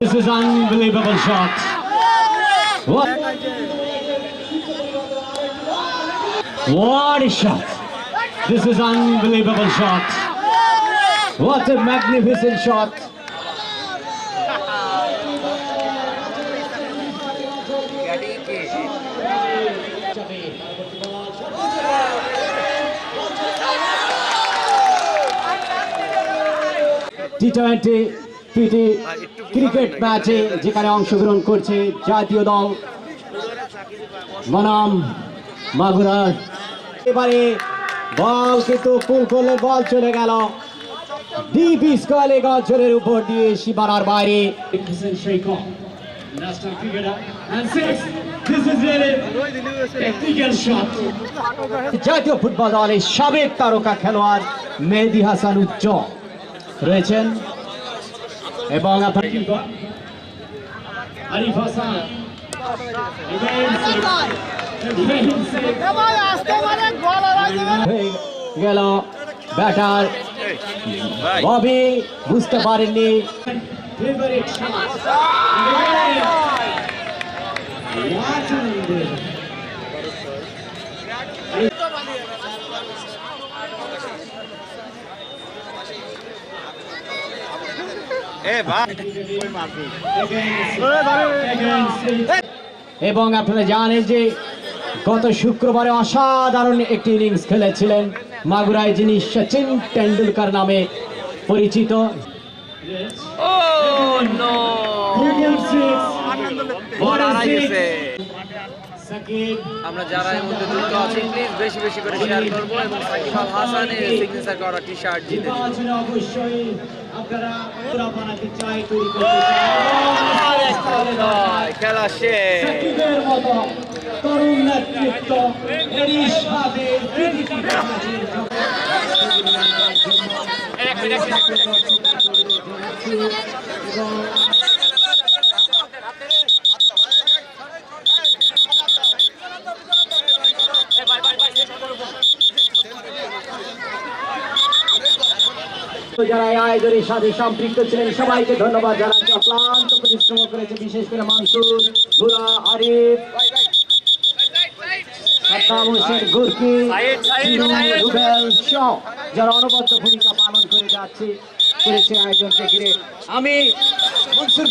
This is unbelievable shot. What? What a shot. This is unbelievable shot. What a magnificent shot. T20 TT cricket ম্যাচে যেখানে অংশগ্রহণ করছে জাতীয় দল। বনাম মাগুরার এবারে বল কিন্তু পুল করলে বল চলে গেল। ডিপ স্কোয়ালে গঞ্চলের উপর দিয়ে সীমানার বাইরে। national cricketer. জাতীয় ফুটবল দলের সাবেক তারকা খেলোয়াড় মেহেদি হাসান উজ্জ্বল। রয়েছেন এবং আপনার আরিফ হাসান হয়ে গেল ব্যাটার ববি বুঝতে পারেননি এবং আপনারা জানেন যে গত শুক্রবারে অসাধারণ একটি ইনিংস খেলেছিলেন মাগুরায় যিনি সচিন টেন্ডুলকার নামে পরিচিত। আমরা যারা এর মধ্যে যুক্ত আছি প্লিজ বেশি বেশি করে শেয়ার করব এবং সাকিব আল হাসানের সিগনেচার করা টি শার্ট জিতে অবশ্যই। Ankara Trabana Kichai Turi Kelaşe. Sekider moda. Torun netlikto. Eriş hadi. Bir dakika, bir dakika. যারা এই আয়োজনের সাথে সম্পৃক্ত ছিলেন, সবাইকে ধন্যবাদ যারা অক্লান্ত পরিশ্রম করেছে, বিশেষ করে মানসুর বুড়া আরিফ যারা অনবদ্য ভূমিকা পালন করে যাচ্ছে আয়োজনকে ঘিরে। আমি মনসুর